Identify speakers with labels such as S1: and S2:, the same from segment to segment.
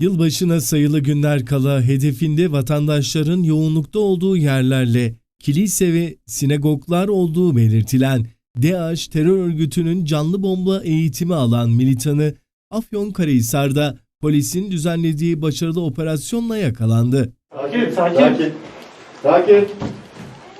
S1: Yılbaşına sayılı günler kala hedefinde vatandaşların yoğunlukta olduğu yerlerle kilise ve sinagoglar olduğu belirtilen DAEŞ terör örgütünün canlı bomba eğitimi alan militanı Afyonkarahisar'da polisin düzenlediği başarılı operasyonla yakalandı.
S2: Sakin sakin. Sakin. Sakin.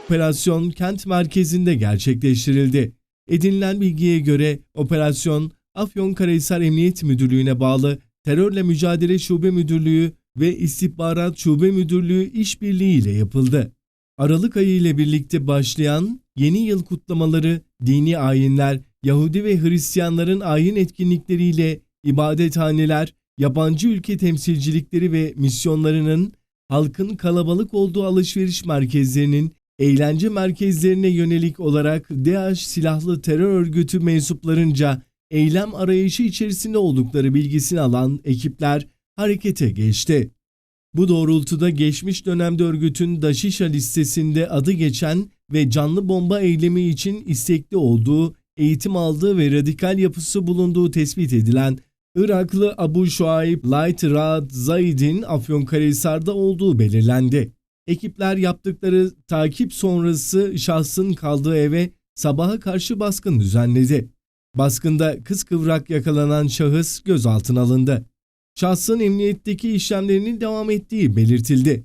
S1: Operasyon kent merkezinde gerçekleştirildi. Edinilen bilgiye göre operasyon Afyonkarahisar Emniyet Müdürlüğü'ne bağlı Terörle Mücadele Şube Müdürlüğü ve İstihbarat Şube Müdürlüğü işbirliğiyle yapıldı. Aralık ayı ile birlikte başlayan yeni yıl kutlamaları, dini ayinler, Yahudi ve Hristiyanların ayin etkinlikleriyle ibadethaneler, yabancı ülke temsilcilikleri ve misyonlarının halkın kalabalık olduğu alışveriş merkezlerinin eğlence merkezlerine yönelik olarak DAEŞ silahlı terör örgütü mensuplarınca eylem arayışı içerisinde oldukları bilgisini alan ekipler harekete geçti. Bu doğrultuda geçmiş dönemde örgütün Daşişa listesinde adı geçen ve canlı bomba eylemi için istekli olduğu, eğitim aldığı ve radikal yapısı bulunduğu tespit edilen Iraklı Abu Şuayb Light Raad Zaid'in Afyonkarahisar'da olduğu belirlendi. Ekipler yaptıkları takip sonrası şahsın kaldığı eve sabaha karşı baskın düzenledi. Baskında kıskıvrak yakalanan şahıs gözaltına alındı. Şahsın emniyetteki işlemlerinin devam ettiği belirtildi.